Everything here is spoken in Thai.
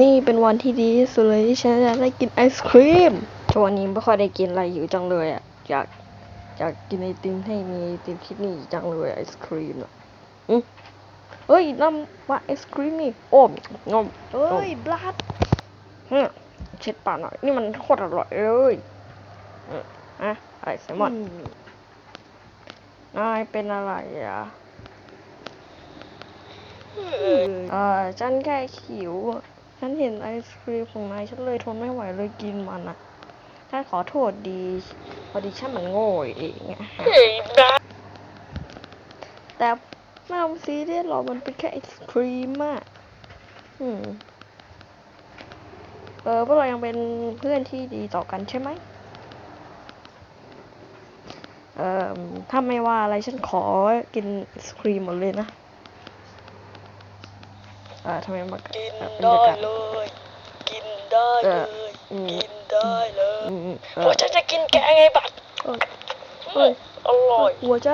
นี่เป็นวันที่ดีที่สุดเลยที่ฉันจะได้กินไอศครีมช่วงนี้ไม่ค่อยได้กินอะไรอยู่จังเลยอะอยากอยากกินไอติมให้มีไอติมที่นี่จังเลยไอศครีมอะอืมเฮ้ยน้ำว่าไอศครีมนี่โอ้มงมเอ้ยบลัดฮึเช็ดปากหน่อยนี่มันโคตรอร่อยเลยอืมอะไอแซลมอนนายเป็นอะไรอะเออฉันแค่หิวอะ ฉันเห็นไอศครีมของนายฉันเลยทนไม่ไหวเลยกินมันอะฉันขอโทษดีพอดีฉันมันโง่เองอะเฮ้ยบลัดแต่ไม่ต้องซีเรียสหรอกมันเป็นแค่ไอศครีมอะอืมเออพวกเรายังเป็นเพื่อนที่ดีต่อกันใช่ไหมเอ่อถ้าไม่ว่าอะไรฉันขอกินไอศครีมหมดเลยนะเออทำไมมากินเอ่อบรรได้ยากาศเลย กินได้เลยอืมกินได้เลยอืมอืมเอโอ้อฉันจะกินแกไงบัดเออเอ้ยอร่อยหัวจะ